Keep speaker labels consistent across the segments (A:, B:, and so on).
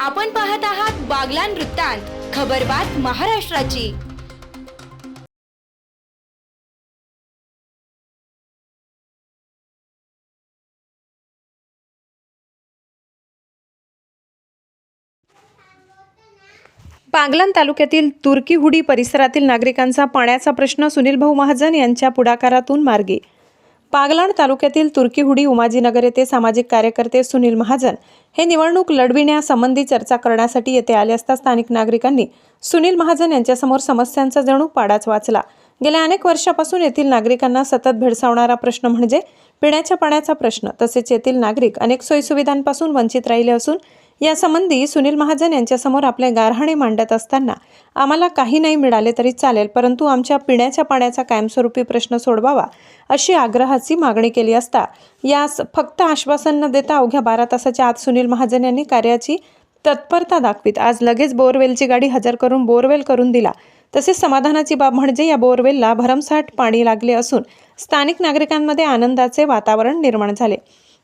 A: आपण पाहत आहात बागलान वृत्तांत खबरबात महाराष्ट्राची.
B: पागलान तालुक्यातील तुर्कीहुडी परिसरातील नागरिकांचा पाण्याचा प्रश्न सुनील भाऊ महाजन यांच्या पुढाकारातून मार्गी. पागलाण तालुक्यातील तुर्कीहुडी उमाजीनगर येथे सामाजिक कार्यकर्ते सुनील महाजन हे निवडणूक लढविण्यासंबंधी चर्चा करण्यासाठी येथे आले असता स्थानिक नागरिकांनी सुनील महाजन यांच्यासमोर समस्यांचा जणू पाडाच वाचला. गेल्या अनेक वर्षापासून येथील नागरिकांना सतत भेडसावणारा प्रश्न म्हणजे पिण्याच्या पाण्याचा प्रश्न तसेच येथील नागरिक अनेक सोयीसुविधांपासून वंचित राहिले असून यासंबंधी सुनील महाजन यांच्यासमोर आपले गारहाणे मांडत असताना आम्हाला काही नाही मिळाले तरी चालेल परंतु आमच्या पिण्याच्या पाण्याचा कायमस्वरूपी प्रश्न सोडवावा अशी आग्रहाची मागणी केली असता यास फक्त आश्वासन न देता अवघ्या बारा तासाच्या आत सुनील महाजन यांनी कार्याची तत्परता दाखवीत. आज लगेच बोरवेलची गाडी हजर करून बोरवेल करून दिला. तसेच समाधानाची बाब म्हणजे या बोरवेलला भरमसाठ पाणी लागले असून स्थानिक नागरिकांमध्ये आनंदाचे वातावरण निर्माण झाले.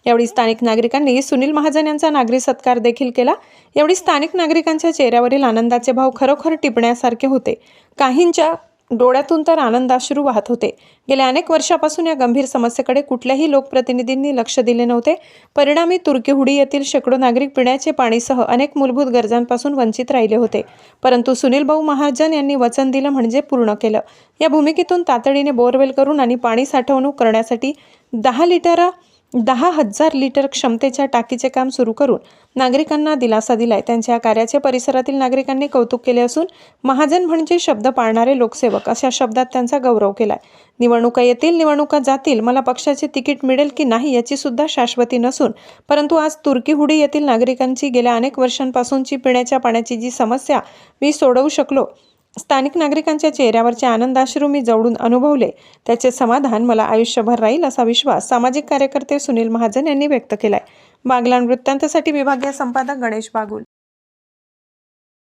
B: यावेळी स्थानिक नागरिकांनी सुनील महाजन यांचा नागरी सत्कार देखील केला. यावेळी स्थानिक नागरिकांच्या चेहऱ्यावरील आनंदाचे भाव खरोखर टिपण्यासारखे होते. काहींच्या डोळ्यातून तर आनंदाश्रू वाहत होते. गेल्या अनेक वर्षापासून या गंभीर समस्येकडे कुठल्याही लोकप्रतिनिधींनी लक्ष दिले नव्हते. परिणामी तुर्कीहुडी येथील शेकडो नागरिक पिण्याचे पाणीसह अनेक मूलभूत गरजांपासून वंचित राहिले होते. परंतु सुनील भाऊ महाजन यांनी वचन दिलं म्हणजे पूर्ण केलं. या भूमिकेतून तातडीने बोरवेल करून आणि पाणी साठवणूक करण्यासाठी दहा लिटर दहा हजार लिटर क्षमतेच्या टाकीचे काम सुरू करून नागरिकांना दिलासा दिलाय. त्यांच्या कार्याचे परिसरातील नागरिकांनी कौतुक केले असून महाजन म्हणजे शब्द पाळणारे लोकसेवक अशा शब्दात त्यांचा गौरव केलाय. निवडणुका येतील निवडणुका जातील मला पक्षाचे तिकीट मिळेल की नाही याची सुद्धा शाश्वती नसून परंतु आज तुर्कीहुडी येथील नागरिकांची गेल्या अनेक वर्षांपासूनची पिण्याच्या पाण्याची जी समस्या मी सोडवू शकलो स्थानिक नागरिकांच्या चेहऱ्यावरचे आनंदाश्रू मी जवळून अनुभवले. त्याचे समाधान मला आयुष्यभर राहील असा विश्वास सामाजिक कार्यकर्ते सुनील महाजन यांनी व्यक्त केलाय. बागलाण वृत्तांतसाठी विभागीय संपादक गणेश बागुल.